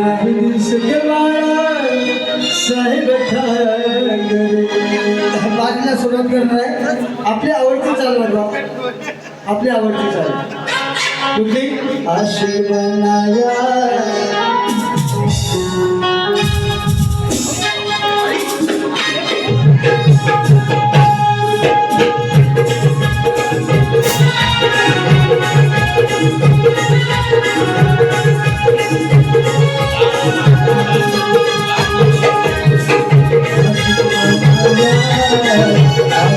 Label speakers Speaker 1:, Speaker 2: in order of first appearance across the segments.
Speaker 1: नाही साहेब बाजूला सुरुवात करणार आहे. आपली आवडती चाल बघा. आपली आवडती चाल. कुठली? अशी बनाया. आशिक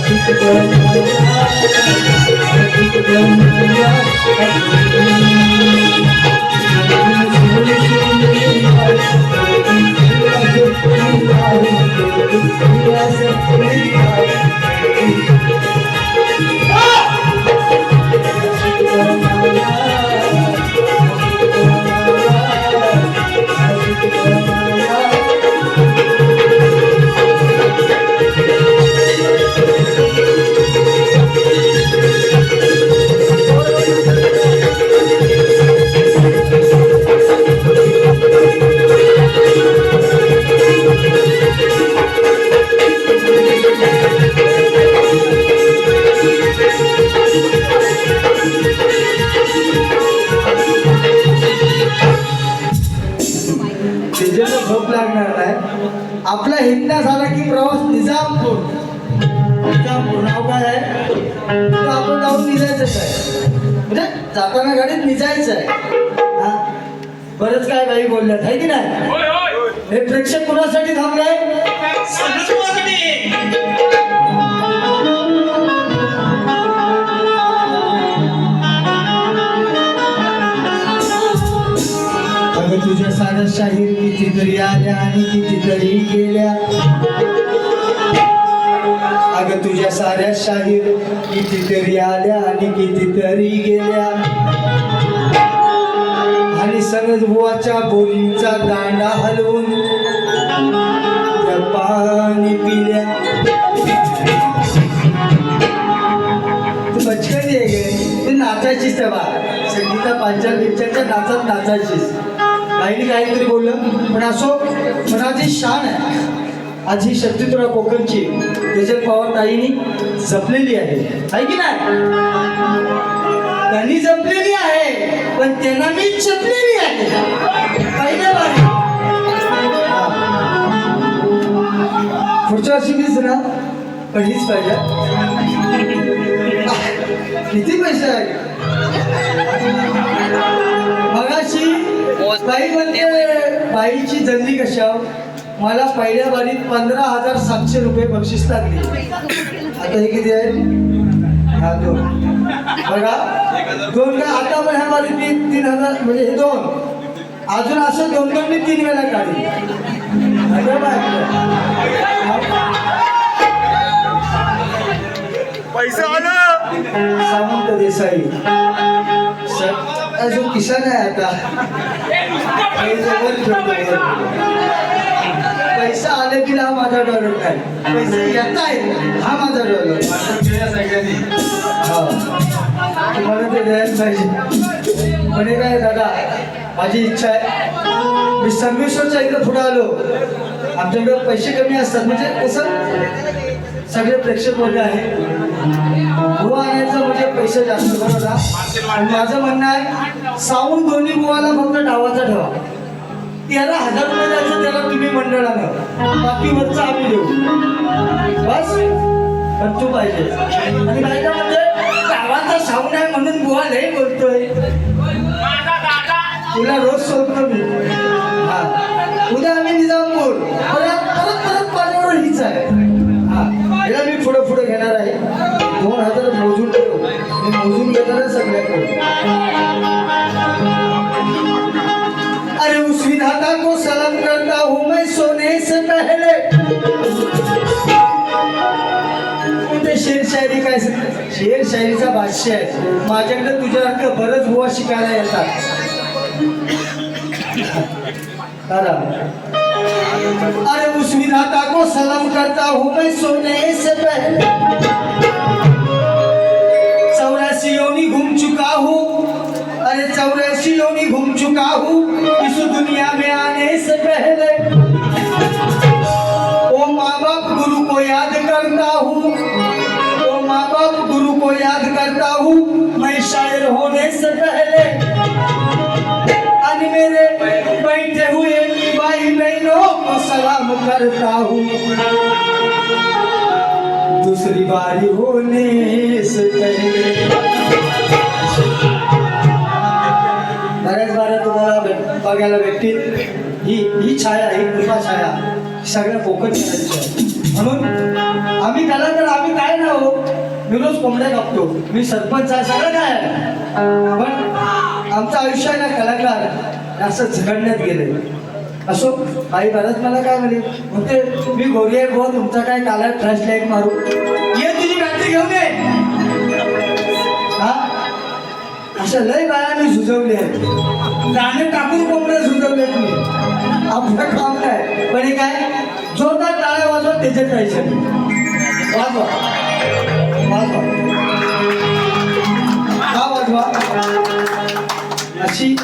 Speaker 1: बनाया आशिक त्याच्यानं झोप लागणार नाही. आपला हिंडा झाला की प्रवास निजामपूर. निजामपूर नाव काय आहे? तर आपण जाऊन निजायचंच आहे म्हणजे जाताना गाडीत निजायचं आहे. हा? बरंच काय बाई बोलल्यात आहे की नाही? हे प्रेक्षक कुणासाठी थांबलाय तुझ्या किती शाहीर कितीतरी आल्या आणि कितीतरी गेल्या. अगं तुझ्या साऱ्या शाहीर कितीतरी आल्या आणि कितीतरी गेल्या. आणि सनद बुवाच्या बोलींचा दांडा हलवून पाणी पिल्या. तू बचकन आहे गे. तू नाचायचीच तेव्हा. संगीता पांचाल पिक्चरच्या नाचात नाचायचीस. आईने काहीतरी बोललं. पण असो पण आज ही शान आहे. आज ही शक्ती तुला कोकणची. त्याच्यात पवार ताईनी जपलेली आहे. आहे की नाही? त्यांनी जपलेली आहे पण त्यांना मी जपलेली आहे. पहिल्या बारी पुढच्या वर्षी मीच ना पण हीच पाहिजे. किती पैसे आहे? मगाशी बाई म्हणते बाईची जल्दी कशा मला पहिल्या बारीत पंधरा हजार सातशे रुपये बक्षीस लागली. आता हे किती आहे? हा दोन. बघा दोन का आता पण ह्या बारीत तीन तीन हजार म्हणजे हे दोन. अजून असं दोन दोन मी तीन वेळा काढली.
Speaker 2: पैसे आलं.
Speaker 1: सामंत देसाई. सर अजून किसान आहे आता. पैसा आले की हा माझा डॉलर काय? पैसे येत आहे हा माझा डॉलर. हो. तुम्हाला ते द्यायला पाहिजे. म्हणे काय दादा माझी इच्छा आहे. मी संगमेश्वरच्या इकडे पुढे आलो. आमच्याकडे पैसे कमी असतात. म्हणजे कसं? सगळे प्रेक्षक वर्ग आहे. बुवा आणायचं म्हणजे पैसे जास्त बरोबर आणि माझं म्हणणं आहे साऊंड दोन्ही बुवाला फक्त डावाचा ठेवा. त्याला हजार रुपये द्यायचं त्याला तुम्ही मंडळानं. बाकी वरचं आम्ही देऊ. बस. पण तू पाहिजे. आणि बायका म्हणजे डावाचा साऊंड आहे म्हणून बुवा लय बोलतोय. तुला रोज सोडतो मी. हा. उद्या आम्ही निजामपूर. परत परत परत माझ्यावर हीच आहे हा. याला मी पुढे पुढे घेणार आहे. मोजून घेणार आहे अरे उस विधाता को सलाम करता हूँ मैं सोने से पहले। ते शेर शायरी काय शेर शायरीचा भाष्य आहे. माझ्याकडे तुझ्यासारखं बरंच बुवा शिकायला येतात. अरे उस विधाता को सलाम करता हूँ मैं सोने से पहले. चौरासी योनी घूम चुका हूँ. अरे चौरासी योनी घूम चुका हूँ. इस दुनिया में आने से पहले ओ माँ बाप गुरु को याद करता हूँ. ओ माँ बाप गुरु को याद करता हूँ. मैं शायर होने से पहले मेरे बैठे हुए भाई बहनों को सलाम करता हूँ। दूसरी बारी होने से पहले. बऱ्याच बऱ्या तुम्हाला भेट- बघायला भेटतील. ही ही छाया ही कृपा छाया सगळ्या फोकट म्हणून आम्ही कलाकार आम्ही काय ना हो मी रोज कोंबड्या कापतो. मी सरपंच आहे सगळं काय आहे. पण आमचं आयुष्य आहे ना कलाकार. असं झगडण्यात गेले असो आई बरंच मला काय म्हणे? म्हणते मी गोरी आहे गो तुमचा काय काला फ्लॅश लाइट मारू. ये तुझी बॅटरी घेऊन ये. हा? अशा लय बाया मी झुजवले आहेत. गाणे टाकून कोंबड्या झुजवले मी. आपलं काम नाही. पण हे काय? जोरदार टाळ्या वाजवा त्याचे पैसे. वाजवा. वाजवा. हा वाजवा? अशी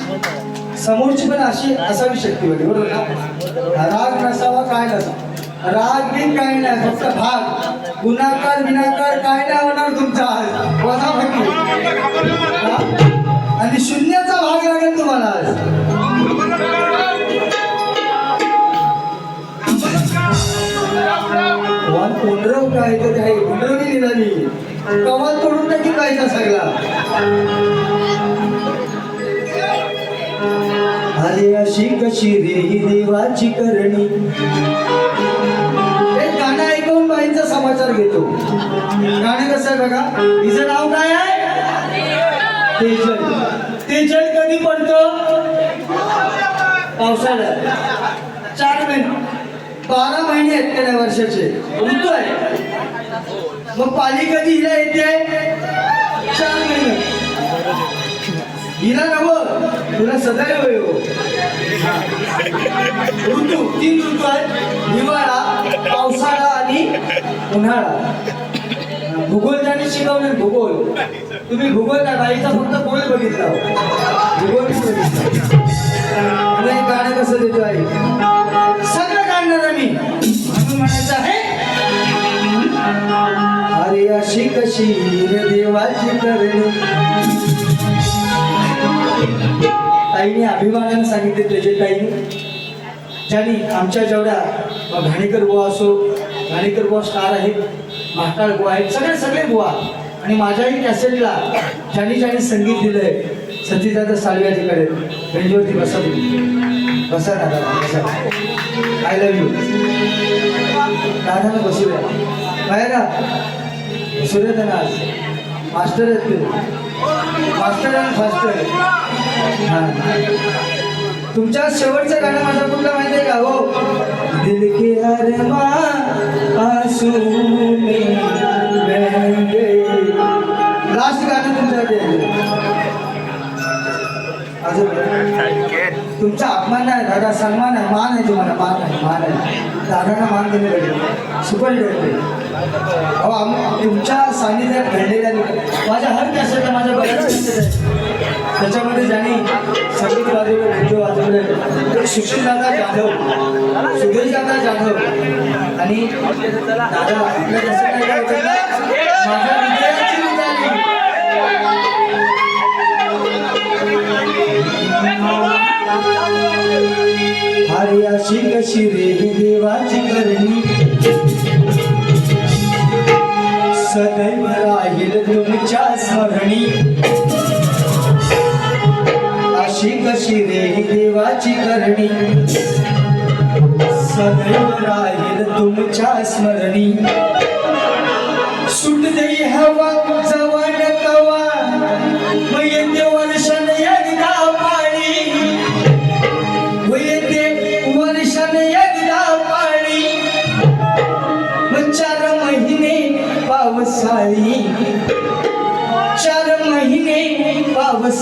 Speaker 1: समोरची पण अशी असावी शक्ती होती बरोबर ना? राग नसावा काय नसावा? राग बिन काय नाही फक्त भाग. गुणाकार विनाकार काय नाही होणार तुमचा आज. वजा बाकी आणि शून्याचा भाग लागेल तुम्हाला आज. पुनरव काय तर आहे दिला नाही कवाल तोडून टाकी पाहिजे सगळा अरे अशी कशी रे ही देवाची करणी? एक गाणं ऐकून बाईंचा समाचार घेतो. गाणं कसं आहे बघा? हिचं नाव काय आहे? तेजल. तेजल कधी पडतं? पावसाळ्यात. चार महिने. बारा महिने आहेत त्या वर्षाचे. ऋतू आहे. मग पाली कधी हिला येते? चार महिने. हिला नव तुला सदैव येऊ हो. ऋतू तीन ऋतू आहेत. हिवाळा पावसाळा आणि उन्हाळा. भूगोल त्याने शिकवले भूगोल. तुम्ही भूगोल नाही बाईचा फक्त गोल बघितला. भूगोल नाही बघितला. गाणं कसं देतो आई? सगळं काढणार मी. म्हणून म्हणायचं आहे. अरे अशी कशी देवाची करणी ताईने अभिमानानं सांगितले त्याचे काही ज्यांनी आमच्या जेवढ्या घाणेकर बुवा असो घाणेकर बुवा स्टार आहेत म्हाताळ बुवा आहेत सगळे सगळे बुवा. आणि माझ्याही कॅसेटला ज्यांनी ज्यांनी संगीत दिलंय सतीदादा सालव्या तिकडे बेंजवरती बसा तुम्ही. बसा दादा बसा. आय लव्ह यू दादाला बसू द्या बाहेर आ. बसू द्या त्यांना आज. मास्टर आहेत ते. मास्टर आणि फास्टर. तुमच्या शेवटचं गाणं माझं कुठलं माहिती आहे का हो? दिल के आंसू गए लास्ट गाणं तुमच्यासाठी आहे. अजून तुमचा अपमान नाही दादा सन्मान आहे मान आहे तुम्हाला मान आहे मान आहे. दादांना मान दिले पाहिजे. सुपर हिट अहो आम- तुमच्या सानिध्यात घडलेल्या माझ्या हर कॅसेट माझ्या बऱ्याच कॅसेट आहेत. त्याच्यामध्ये ज्यांनी संगीत वाजवले नृत्य वाजवले. सुशील दादा जाधव सुधीर दादा जाधव आणि दादा आपल्या कॅसेट काय माझ्या हृदयाची उजाळी. अरे अशी कशी रे देवाची करणी. सदैव राहील तुमच्या स्मरणी. अशी कशी रे देवाची करणी. सदैव राहील तुमच्या स्मरणी. सुट देई हवा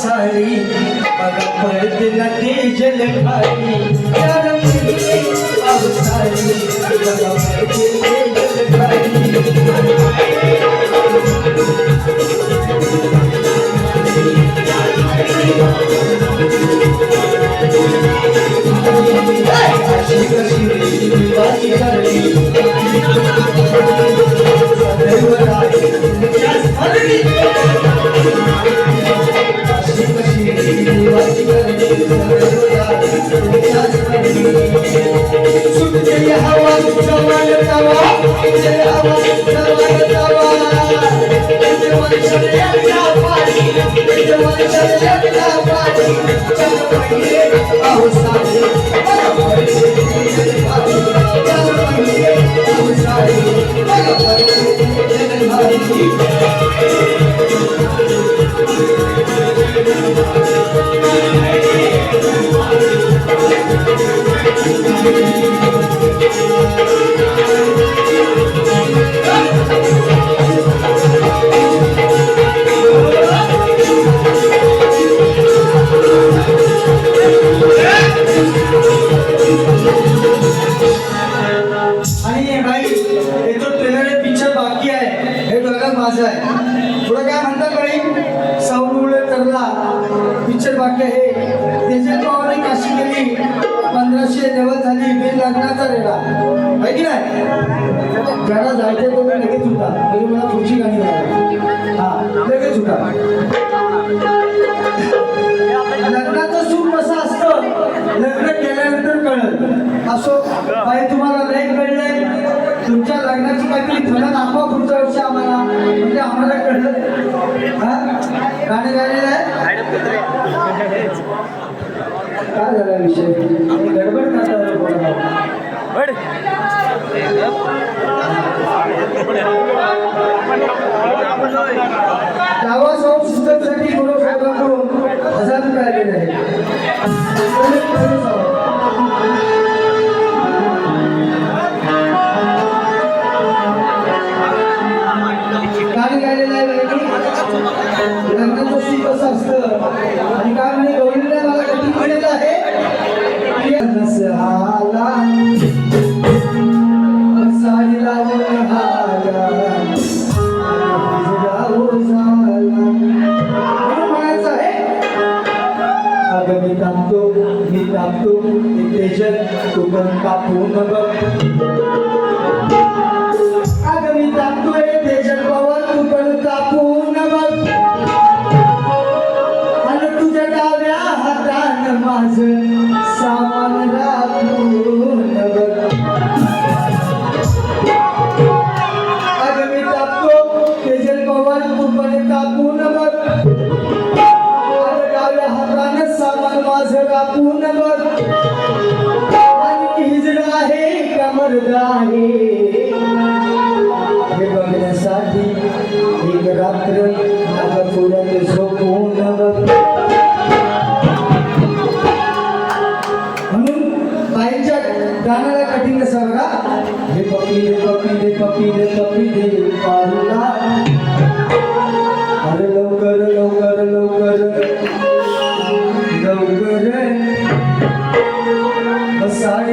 Speaker 1: साई बघा पडते नदी जल खाली Música लेवल झाली बिल लग्नाचा रेडा. आहे की नाही? त्याला जायचं तुम्ही लगेच सुटा म्हणजे मला पुढची गाणी हा लगेच सुटा लग्नाचं सुख कसं असतं? लग्न केल्यानंतर कळत असो काही तुम्हाला नाही कळलंय. तुमच्या लग्नाची काहीतरी फलं दाखवा पुढच्या वर्षी आम्हाला. म्हणजे आम्हाला कळलं. हा? गाणे गाणे काय झाला विषय गडबड दावा साऊंड सिस्टमसाठी गुरुसाहेबांकडून हजार रुपये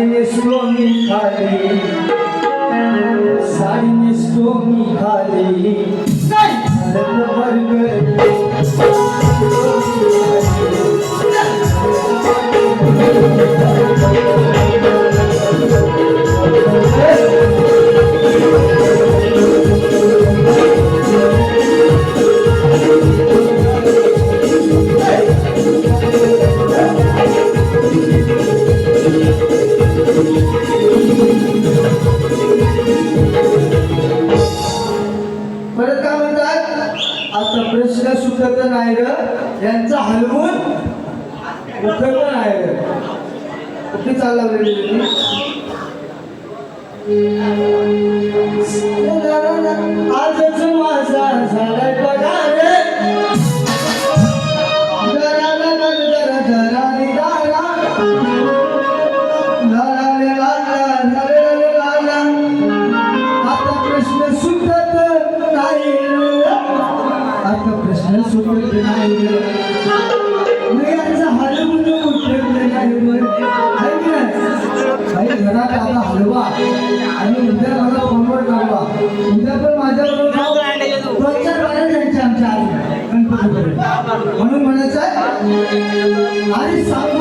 Speaker 1: সাইনে সুলনি খালি সাইনে সুলনি খালি। अथर्व आहे. कुठे चालला आज माझा झाला. I saw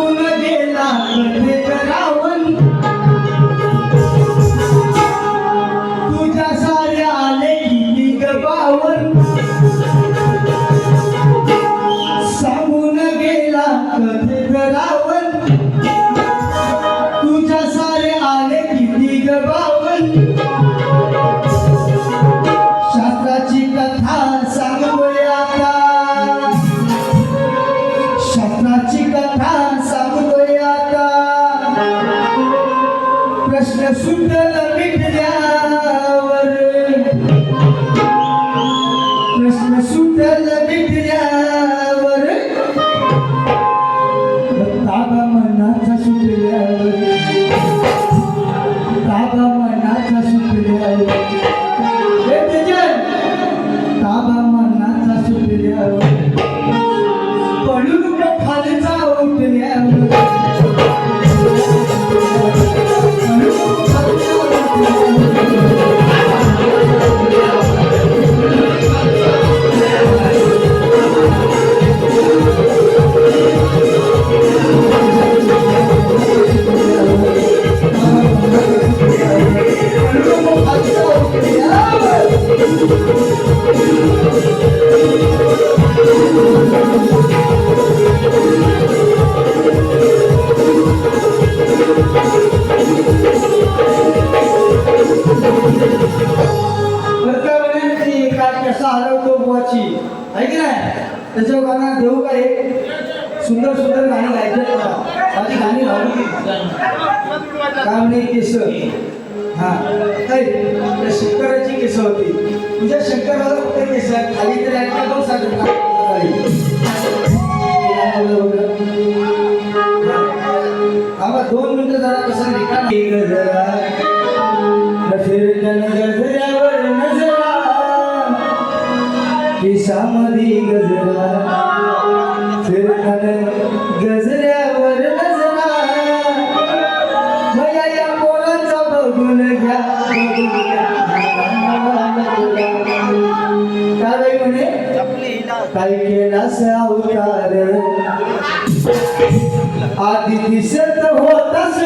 Speaker 1: देवाची आहे की नाही त्याच्या लोकांना देऊ का हे सुंदर सुंदर गाणी गायचे माझी गाणी लावली काय म्हणे केस हा काय शंकराची केस होती तुझ्या शंकराला कुठे केस आहे? खाली तर एकटा बघ सांगत दोन मिनिटं जरा कसं रिकाम जरा फिरकन गजऱ्यावर केसामधी गजरा. फिरकन गजऱ्यावर नजरा. मया या पोरांचा बघून घ्या काय म्हणे? काय केलास अवतार? आधी दिसत होतास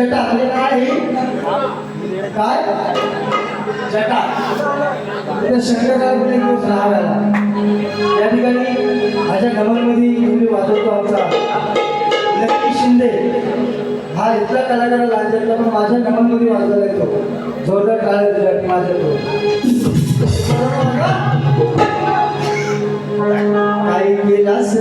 Speaker 1: छटा म्हणजे काय आहे? काय? जटा. त्या दिवस राग या ठिकाणी माझ्या गमनमध्ये तुम्ही वाजवतो आमचा. लक्की शिंदे. हा इथला कलाकार लांजरला पण माझ्या नमनमध्ये वाजवायला येतो. जोरदार टाळ्या दिला माझ्या काही केलास?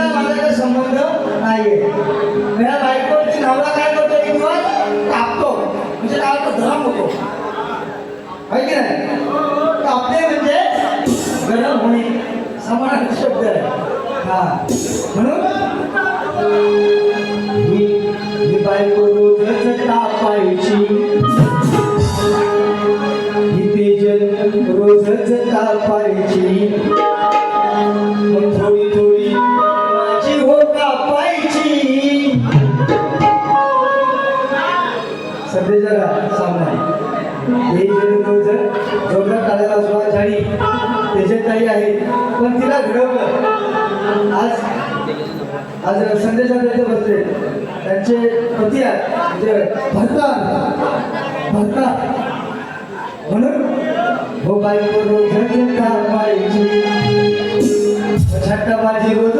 Speaker 1: म्हणजे माझ्याकडे संबंध नाहीये. माझ्या बायकोची नवरा काय करतो? एक दिवस कापतो. म्हणजे काय होतं? गरम होतो. आहे की नाही? कापणे म्हणजे गरम होणे. समान शब्द आहे. हा. म्हणून त्यांचे पती आहेत म्हणजे भरतात भरतात म्हणून हो बायको रोज कापायची छट्टा माझी रोज बघा